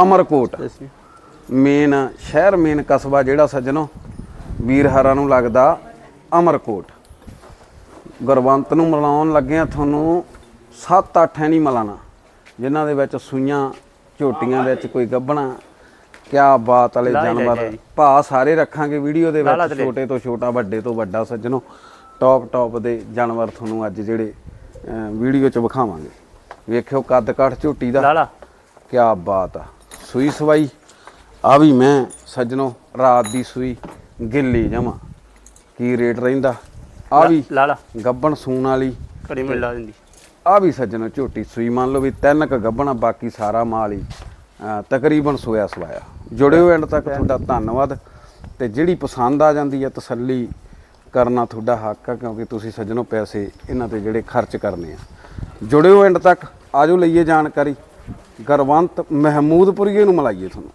Amarkot. Main ਸ਼ਹਿਰ main ਕਸਬਾ ਜਿਹੜਾ ਸੱਜਣੋ ਵੀਰ ਹਰਾਂ ਨੂੰ ਲੱਗਦਾ ਅਮਰਕੋਟ। ਗੁਰਵੰਤ ਨੂੰ ਮਿਲਾਉਣ ਲੱਗੇ ਆ ਤੁਹਾਨੂੰ 7-8 ਐ ਨਹੀਂ ਮਿਲਾਣਾ ਜਿਨ੍ਹਾਂ ਦੇ ਵਿੱਚ ਸੂਈਆਂ ਝੋਟੀਆਂ ਵਿੱਚ ਕੋਈ ਗੱਬਣਾ ਕਿਆ ਬਾਤ ਵਾਲੇ ਜਾਨਵਰ। ਭਾ ਸਾਰੇ ਰੱਖਾਂਗੇ ਵੀਡੀਓ ਦੇ ਵਿੱਚ। ਛੋਟੇ ਤੋਂ ਛੋਟਾ ਵੱਡੇ ਤੋਂ ਵੱਡਾ ਸੱਜਣੋ। ਟੌਪ ਟੌਪ ਦੇ ਜਾਨਵਰ ਤੁਹਾਨੂੰ ਅੱਜ ਜਿਹੜੇ ਵੀਡੀਓ 'ਚ ਵਿਖਾਵਾਂਗੇ। ਵੇਖਿਓ ਕੱਦ ਕਾਠ ਝੋਟੀ ਦਾ। ਲਾਲਾ ਕਿਆ ਬਾਤ ਆ। ਸੂਈ ਸਵਾਈ। ਆ ਵੀ ਮੈਂ ਸੱਜਣੋ ਰਾਤ ਦੀ ਸੂਈ ਗਿੱਲੀ ਜਮਾ। ਕੀ ਰੇਟ ਰਹਿੰਦਾ? ਆ ਵੀ ਲਾਲਾ ਗੱਬਣ ਸੂਣ ਵਾਲੀ। ਘੜੀ ਮਿਲ ਲਾ ਦਿੰਦੀ। ਆ ਵੀ ਸੱਜਣੋ ਝੋਟੀ ਸੂਈ ਮੰਨ ਲਓ ਵੀ ਤਿੰਨ ਕ ਗੱਬਣਾ ਬਾਕੀ ਸਾਰਾ ਮਾਲ ਹੀ। ਤਕਰੀਬਨ ਸੋਇਆ ਸਵਾਇਆ। ਜੁੜਿਓ ਐਂਡ ਤੱਕ ਤੁਹਾਡਾ ਧੰਨਵਾਦ। ਤੇ ਜਿਹੜੀ ਪਸੰਦ ਆ ਜਾਂਦੀ ਹੈ ਤਸੱਲੀ ਕਰਨਾ ਤੁਹਾਡਾ ਹੱਕ ਆ ਕਿਉਂਕਿ ਤੁਸੀਂ ਸੱਜਣੋ ਪੈਸੇ ਇਹਨਾਂ ਤੇ ਜਿਹੜੇ ਖਰਚ ਕਰਨੇ ਆ। ਜੁੜਿਓ ਐਂਡ ਤੱਕ ਆਜੋ ਲਈਏ ਜਾਣਕਾਰੀ। ਗਰਵੰਤ ਮਹਿਮੂਦਪੁਰੀਏ ਨੂੰ ਮਿਲਾਈਏ ਤੁਹਾਨੂੰ।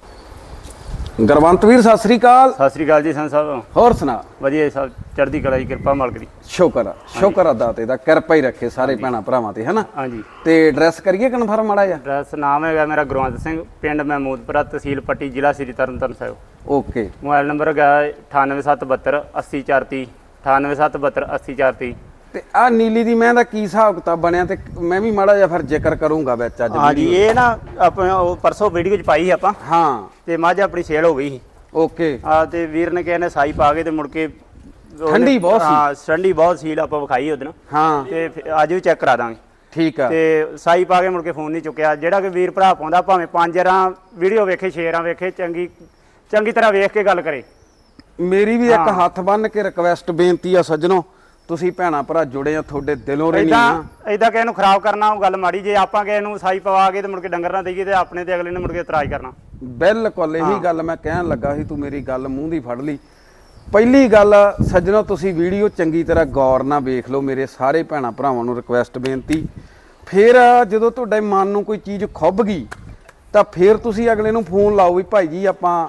ਗਰਵੰਤ ਵੀਰ ਸਤਿ ਸ੍ਰੀ ਅਕਾਲ। ਸਤਿ ਸ੍ਰੀ ਅਕਾਲ ਜੀ ਸੰਤ ਸਾਹਿਬ। ਹੋਰ ਸੁਣਾ। ਵਧੀਆ ਸਭ ਚੜ੍ਹਦੀ ਕਲਾ ਦੀ ਕਿਰਪਾ ਮਾਲਕ ਦੀ। ਸ਼ੁਕਰ ਆ ਸ਼ੁਕਰ ਆ ਦਾਤੇ ਦਾ ਕਿਰਪਾ ਹੀ ਰੱਖੇ ਸਾਰੇ ਭੈਣਾਂ ਭਰਾਵਾਂ ਤੇ ਹਨਾ? ਹਾਂਜੀ। ਤੇ ਐਡਰੈਸ ਕਰੀਏ ਕਨਫਰਮ ਮਾੜਾ ਜਿਹਾ? ਐਡਰੈਸ ਨਾਮ ਹੈਗਾ ਮੇਰਾ ਗੁਰਵੰਤ ਸਿੰਘ ਪਿੰਡ ਮਹਿਮੂਦਪੁਰਾ ਤਹਿਸੀਲ ਪੱਟੀ ਜ਼ਿਲ੍ਹਾ Sri Tarn Taran Sahib. Okay. Mobile number ਹੈਗਾ 98772 80430 98772 80430 ਤੇ ਆ ਨੀਲੀ ਦੀ ਮੈਂ ਦਾ ਕੀ ਹਿਸਾਬ ਕਿਤਾਬ ਬਣਿਆ ਤੇ ਮੈਂ ਵੀ ਮਾੜਾ ਜਿਹਾ ਫਿਰ ਜ਼ਿਕਰ ਕਰੂੰਗਾ ਵਿੱਚ ਅੱਜ ਹਾਂਜੀ ਇਹ ਨਾ ਆਪਾਂ ਉਹ ਪਰਸੋਂ ਵੀਡੀਓ ਚ ਪਾਈ ਸੀ ਆਪਾਂ। ਹਾਂ। ਤੇ ਮੱਝ ਆਪਣੀ ਸੇਲ ਹੋ ਗਈ ਸੀ। ਓਕੇ। ਆ ਤੇ ਵੀਰ ਨੇ ਕਿਹਾ ਨੇ ਸਾਈ ਪਾ ਕੇ ਤੇ ਮੁੜ ਕੇ ਉਹਨੇ- ਠੰਡੀ ਬਹੁਤ ਸੀ। ਹਾਂ ਠੰਡੀ ਬਹੁਤ ਸੀ ਆਪਾਂ ਵਿਖਾਈ ਉਹਦਨ ਹਾਂ। ਤੇ ਫਿਰ ਅੱਜ ਵੀ ਚੈੱਕ ਕਰਾ ਦਾਂਗੇ। ਠੀਕ ਆ। ਤੇ ਸਾਈ ਪਾ ਕੇ ਮੁੜ ਕੇ ਫੋਨ ਨਹੀਂ ਚੁੱਕਿਆ। ਜਿਹੜਾ ਕਿ ਵੀਰ ਭਰਾ ਪਾਉਂਦਾ ਭਾਵੇਂ ਪੰਜ ਰਾਂ ਵੀਡੀਓ ਵੇਖੇ ਸ਼ੇਰਾਂ ਵੇਖੇ ਚੰਗੀ ਚੰਗੀ ਤਰ੍ਹਾਂ ਵੇਖ ਕੇ ਗੱਲ ਕਰੇ। ਮੇਰੀ ਵੀ ਇੱਕ ਹੱਥ ਬੰਨ ਕੇ ਰਿਕਵੈਸਟ ਬੇਨਤੀ ਆ ਸੱਜਣੋ ਤੁਸੀਂ ਭੈਣਾ ਭਰਾ ਜੁੜੇ ਆ ਤੁਹਾਡੇ ਦਿਲੋਂ ਰੇ ਨਹੀਂ ਇਦਾਂ ਆ। ਇਦਾਂ ਕਿਸੇ ਨੂੰ ਖਰਾਬ ਕਰਨਾ ਉਹ ਗੱਲ ਮਾੜੀ ਜੇ ਆਪਾਂ ਕਿਸੇ ਨੂੰ ਸਾਈ ਪਵਾ ਕੇ ਤੇ ਮੁੜ ਕੇ ਡੰਗਰ ਨਾ ਦੇਈਏ ਤੇ ਆਪਣੇ ਤੇ ਅਗਲੇ ਨੇ ਮੁੜ ਕੇ ਇਤਰਾਜ਼ ਕਰਨਾ। ਬਿਲਕੁਲ ਇਹੀ ਗੱਲ ਮੈਂ ਕਹਿਣ ਲੱਗਾ ਸੀ ਤੂੰ ਮੇਰੀ ਗੱਲ ਮੂੰਹ ਦੀ ਫੜ ਲਈ। ਪਹਿਲੀ ਗੱਲ ਸੱਜਣੋ ਤੁਸੀਂ ਵੀਡੀਓ ਚੰਗੀ ਤਰ੍ਹਾਂ ਗੌਰ ਨਾਲ ਵੇਖ ਲਓ ਮੇਰੇ ਸਾਰੇ ਭੈਣਾ ਭਰਾਵਾਂ ਨੂੰ ਰਿਕਵੈਸਟ ਬੇਨਤੀ। ਫਿਰ ਜਦੋਂ ਤੁਹਾਡੇ ਮਨ ਨੂੰ ਕੋਈ ਚੀਜ਼ ਖੁੱਭ ਗਈ ਤਾਂ ਫਿਰ ਤੁਸੀਂ ਅਗਲੇ ਨੂੰ ਫੋਨ ਲਾਓ ਵੀ ਭਾਈ ਜੀ ਆਪਾਂ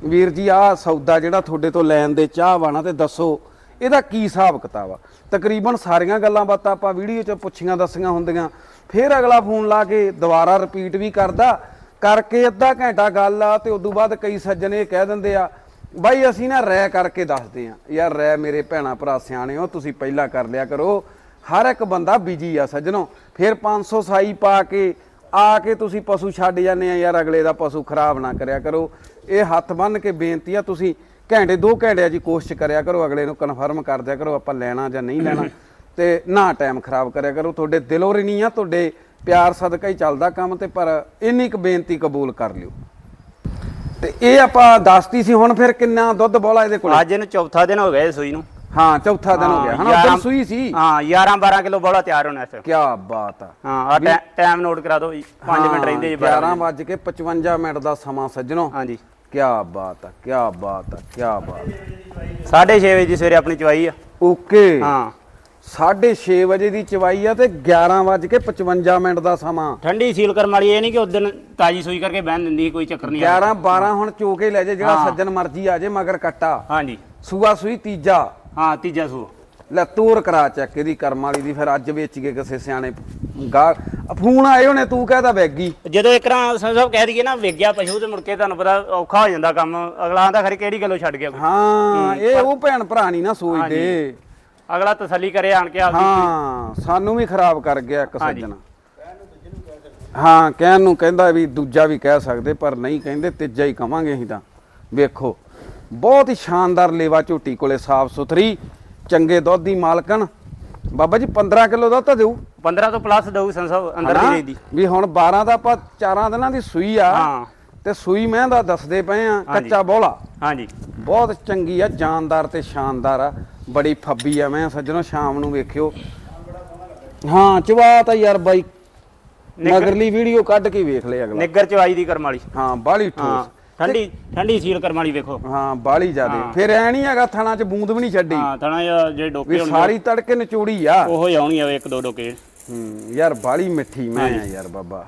ਵੀਰ ਜੀ ਆਹ ਸੌਦਾ ਜਿਹੜਾ ਤੁਹਾਡੇ ਤੋਂ ਲੈਣ ਦੇ ਚਾਹ ਵਾਣਾ ਤੇ ਦੱਸੋ ਇਹਦਾ ਕੀ ਹਿਸਾਬ ਕਿਤਾਬ ਆ? ਤਕਰੀਬਨ ਸਾਰੀਆਂ ਗੱਲਾਂ ਬਾਤਾਂ ਆਪਾਂ ਵੀਡੀਓ 'ਚ ਪੁੱਛੀਆਂ, ਦੱਸੀਆਂ ਹੁੰਦੀਆਂ। ਫਿਰ ਅਗਲਾ ਫੋਨ ਲਾ ਕੇ ਦੁਬਾਰਾ ਰਿਪੀਟ ਵੀ ਕਰਦਾ। ਕਰਕੇ ਅੱਧਾ ਘੰਟਾ ਗੱਲ ਆ ਤੇ ਉਦੋਂ ਬਾਅਦ ਕਈ ਸੱਜਣ ਇਹ ਕਹਿ ਦਿੰਦੇ ਆ, ਬਾਈ ਅਸੀਂ ਨਾ ਰੈ ਕਰਕੇ ਦੱਸਦੇ ਆ। ਯਾਰ ਰੈ ਮੇਰੇ ਭੈਣਾ ਭਰਾ ਸਿਆਣੇ ਹੋ, ਤੁਸੀਂ ਪਹਿਲਾਂ ਕਰ ਲਿਆ ਕਰੋ। ਹਰ ਇੱਕ ਬੰਦਾ ਬਿਜ਼ੀ ਆ ਸੱਜਣੋ। ਫਿਰ 500 ਸਾਈ ਪਾ ਕੇ, ਆ ਕੇ ਤੁਸੀਂ ਪਸ਼ੂ ਛੱਡ ਜਾਂਦੇ ਆ। ਯਾਰ ਅਗਲੇ ਦਾ ਪਸ਼ੂ ਖਰਾਬ ਨਾ ਕਰਿਆ ਕਰੋ। ਇਹ ਹੱਥ ਬੰਨ ਕੇ ਬੇਨਤੀ ਆ ਤੁਸੀਂ ਘੰਟੇ ਦੋ ਘੰਟਿਆਂ ਦੀ ਕੋਸ਼ਿਸ਼ ਕਰਿਆ ਕਰੋ ਅਗਲੇ ਨੂੰ ਕਨਫਰਮ ਕਰ ਦਿਆ ਕਰੋ ਆਪਾਂ ਲੈਣਾ ਜਾਂ ਨਹੀਂ ਲੈਣਾ। ਤੇ ਨਾ ਟਾਈਮ ਖਰਾਬ ਕਰਿਆ ਕਰੋ। ਤੁਹਾਡੇ ਦਿਲੋਂ ਰੀ ਨਹੀਂ ਆ ਤੁਹਾਡੇ ਪਿਆਰ ਸਦਕਾ ਹੀ ਚੱਲਦਾ ਕੰਮ ਤੇ ਪਰ ਇੰਨੀ ਕੁ ਬੇਨਤੀ ਕਬੂਲ ਕਰ ਲਿਓ। ਤੇ ਇਹ ਆਪਾਂ ਦੱਸਤੀ ਸੀ ਹੁਣ ਫਿਰ ਕਿੰਨਾ ਦੁੱਧ ਬੋਲਾ ਇਹਦੇ ਕੋਲ? ਅੱਜ ਇਹਨੂੰ ਚੌਥਾ ਦਿਨ ਹੋ ਗਿਆ ਇਹ ਸੂਈ ਨੂੰ। ਹਾਂ ਚੌਥਾ ਦਿਨ ਹੋ ਗਿਆ। ਹਨਾ ਉਦੋਂ ਸੂਈ ਸੀ? ਹਾਂ 11 12 ਕਿਲੋ ਬੋਲਾ ਤਿਆਰ ਹੋਣਾ ਇਸ ਕੀ ਬਾਤ ਆ। ਹਾਂ ਆ ਟਾਈਮ ਨੋਟ ਕਰਾ ਦਿਓ ਜੀ 5 ਮਿੰਟ ਰਹਿੰਦੇ ਜੀ 11 ਵੱਜ। ਕੇ 55 ਮਿੰਟ ਦਾ ਸਮਾਂ ਸੱਜਣੋ। ਹਾਂਜੀ। ਕੀ ਬਾਤ ਆ ਕੀ ਬਾਤ ਆ ਕੀ ਬਾਤ 6:30 ਵਜੇ ਦੀ ਸਵੇਰੇ ਆਪਣੀ ਚਵਾਈ ਆ। ਓਕੇ। ਹਾਂ। 6:30 ਵਜੇ ਦੀ ਚਵਾਈ ਆ ਤੇ 11 ਵੱਜ ਕੇ 55 ਮਿੰਟ ਦਾ ਸਮਾਂ। ਠੰਡੀ ਸੀਲ ਕਰਮ ਵਾਲੀ ਇਹ ਨਹੀਂ ਕਿ ਉਸ ਦਿਨ ਤਾਜੀ ਸੂਈ ਕਰਕੇ ਬਹਿਣ ਦਿੰਦੀ ਸੀ, ਕੋਈ ਚੱਕਰ ਨਹੀਂ ਆ 11 12 ਹੁਣ ਚੋਕੇ ਲੈ ਜੇ ਜਿਹੜਾ ਹਾਂ। ਸੱਜਣ ਮਰਜ਼ੀ ਆ ਜੇ ਮਗਰ ਕੱਟਾ। ਹਾਂਜੀ। ਸੂਆ ਸੂਈ ਤੀਜਾ। ਹਾਂ ਤੀਜਾ ਸੂ ਲੈ ਤੋਰ ਕਰਾ ਚੱਕ ਇਹਦੀ ਕਰਮ ਵਾਲੀ ਦੀ ਫਿਰ ਅੱਜ ਵੇਚ ਕੇ ਕਿਸੇ ਸਿਆਣੇ ਗਾ ਫੋਨ ਆਏ ਹੋਣੇ ਤੂੰ ਕਹਦਾ ਵੈਗੀ ਜਦੋਂ ਇੱਕ ਰਾਂ ਸਭ ਕਹਿ ਦਈਏ ਨਾ ਵੇਗਿਆ ਪਸ਼ੂ ਤੇ ਮੁੜ ਕੇ ਤੁਹਾਨੂੰ ਪਤਾ ਔਖਾ ਹੋ ਜਾਂਦਾ ਕੰਮ। ਅਗਲਾ ਆਂਦਾ ਖਰੇ ਕਿਹੜੀ ਗੱਲੋਂ ਛੱਡ ਗਿਆ ਕੋਈ। ਹਾਂ ਇਹ ਉਹ ਭੈਣ ਭਰਾ ਨਹੀਂ ਨਾ ਸੋਚਦੇ। ਅਗਲਾ ਤਸੱਲੀ ਕਰੇ ਆਣ ਕੇ ਆਪਦੀ। ਹਾਂ ਸਾਨੂੰ ਵੀ ਖਰਾਬ ਕਰ ਗਿਆ ਇੱਕ ਹਾਂਜੀ। ਸੱਜਣ। ਹਾਂ ਕਹਿਣ ਨੂੰ ਕਹਿੰਦਾ ਵੀ ਦੂਜਾ ਵੀ ਕਹਿ ਸਕਦੇ ਪਰ ਨਹੀਂ ਕਹਿੰਦੇ ਤੀਜਾ ਹੀ ਕਵਾਂਗੇ ਅਸੀਂ ਤਾਂ। ਵੇਖੋ ਬਹੁਤ ਹੀ ਸ਼ਾਨਦਾਰ ਲੇਵਾ ਝੋਟੀ ਕੋਲੇ ਸਾਫ਼ ਸੁਥਰੀ ਚੰਗੇ ਦੁੱਧ ਦੀ ਮਾਲਕਣ। ਬਾਬਾ ਜੀ 15 ਕਿਲੋ ਦੁੱਧ ਤਾਂ ਦੇਊ 15 ਤੋਂ ਪਲੱਸ ਦਊ ਸੰਸਬ ਅੰਦਰ ਹਨਾ? ਦੀ ਰਹੀ ਦੀ। ਵੀ ਹੁਣ 12 ਦਾ ਆਪਾਂ ਚਾਰਾਂ ਦਿਨਾਂ ਦੀ ਸੂਈ ਆ। ਹਾਂ। ਤੇ ਸੂਈ ਮੈਂ ਦਾ ਦੱਸਦੇ ਪਏ ਆ ਹਾਂਜੀ। ਕੱਚਾ ਬੋਲਾ ਹਾਂਜੀ। ਬਹੁਤ ਚੰਗੀ ਆ ਜਾਨਦਾਰ ਤੇ ਸ਼ਾਨਦਾਰ ਆ। ਬੜੀ ਫੱਬੀ ਆ ਮੈਂ ਸੱਜਣੋ ਸ਼ਾਮ ਨੂੰ ਵੇਖਿਓ। ਹਾਂ ਚਵਾ ਤਾਂ ਯਾਰ ਬਾਈ। ਮਗਰਲੀ ਵੀਡੀਓ ਕੱਢ ਕੇ ਵੇਖ ਲੈ ਅਗਲਾ। ਨਿੱਗਰ ਚ ਆਈ ਦੀ ਕਰਮ ਵਾਲੀ। ਹਾਂ ਬਾਲੀ ਹਾਂ। ਠੋਸ ਠੰਡੀ ਠੰਡੀ ਸੀਲ ਕਰਮ ਵਾਲੀ ਵੇਖੋ। ਹਾਂ ਬਾਲੀ ਜਿਆਦੇ। ਫਿਰ ਐ ਨਹੀਂ ਹੈਗਾ ਥਣਾ ਚ ਬੂੰਦ ਵੀ ਨਹੀਂ ਛੱਡੀ। ਹਾਂ ਥਣਾ ਜਿਹਾ ਜਿਹੜੇ ਡੋਕੇ ਵੀ ਸਾਰੀ ਤੜਕੇ ਨਚੋੜੀ ਆ। ਉਹੋ ਹੀ ਆਉਣੀ ਆ ਇੱਕ ਦੋ ਡੋਕੇ। ਹੂੰ ਯਾਰ ਬਾਲੀ ਮਿੱਠੀ ਮੈਂ ਆ ਯਾਰ ਬਾਬਾ।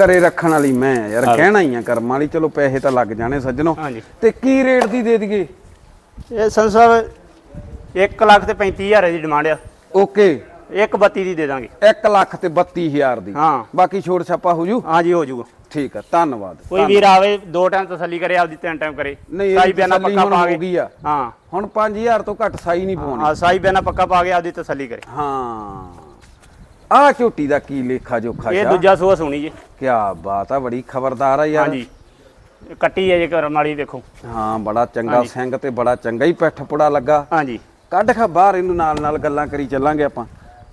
ਘਰੇ ਰੱਖਣ ਵਾਲੀ ਮੈਂ ਆ ਯਾਰ ਕਹਿਣਾ ਹੀ ਆ ਕਰਮ ਵਾਲੀ ਚਲੋ ਪੈਸੇ ਤਾਂ ਲੱਗ ਜਾਣੇ ਸੱਜਣੋ। ਹਾਂਜੀ। ਤੇ ਕੀ ਰੇਟ ਦੀ ਦੇ ਦਈਏ? ਇਹ ਸਾਹਿਬ 1 ਲੱਖ ਤੇ 35000 ਦੀ ਡਿਮਾਂਡ ਆ। ਓਕੇ। 132 ਦੀ ਦੇ ਦਾਂਗੇ। 1 ਲੱਖ ਤੇ 32000 ਦੀ। ਹਾਂ। ਬਾਕੀ ਛੋੜ ਛਾਪਾ ਹੋ ਜੂ? ਹਾਂਜੀ ਹੋ ਜਾਊਗਾ ਠੀਕ ਆ ਧੰਨਵਾਦ। ਕੋਈ ਵੀਰ ਆਵੇ ਦੋ ਟਾਈਮ ਤਸੱਲੀ ਕਰੇ ਆਪਦੀ ਤਿੰਨ ਟਾਈਮ ਕਰੇ। ਨਹੀਂ ਸਾਈ ਬਿਆਨਾ ਪੱਕਾ ਪਾ ਹੋ ਗਈ ਆ। ਹਾਂ। ਹੁਣ 5000 ਤੋਂ ਘੱਟ ਸਾਈ ਨਹੀਂ ਪਾਉਣੀ। ਆ ਸਾਈ ਬਿਆਨਾ ਪੱਕਾ ਪਾ ਕੇ ਆਪਦੀ ਤਸੱਲੀ ਕਰੇ। ਹਾਂ। ਆ ਝੋਟੀ ਦਾ ਕੀ ਲੇਖਾ ਜੋਖਾ ਇਹ ਦੂਜਾ ਸੂਆ ਸੁਣੀ ਜੀ। ਕੀ ਬਾਤ ਆ ਬੜੀ ਖਬਰਦਾਰ ਆ ਯਾਰ। ਹਾਂਜੀ। ਕੱਟੀ ਹੈ ਜੇ ਕਰਮ ਵਾਲੀ ਵੇਖੋ ਹਾਂ ਬੜਾ ਚੰਗਾ। ਸਿੰਘ ਤੇ ਬੜਾ ਚੰਗਾ ਹੀ ਪਿੱਠ ਪੁੜਾ ਲੱਗਾ। ਹਾਂਜੀ। ਕੱਢ ਖਾ ਬਾਹਰ ਇਹਨੂੰ ਨਾਲ ਨਾਲ ਗੱਲਾਂ ਕਰੀ ਚੱਲਾਂਗੇ ਆਪਾਂ।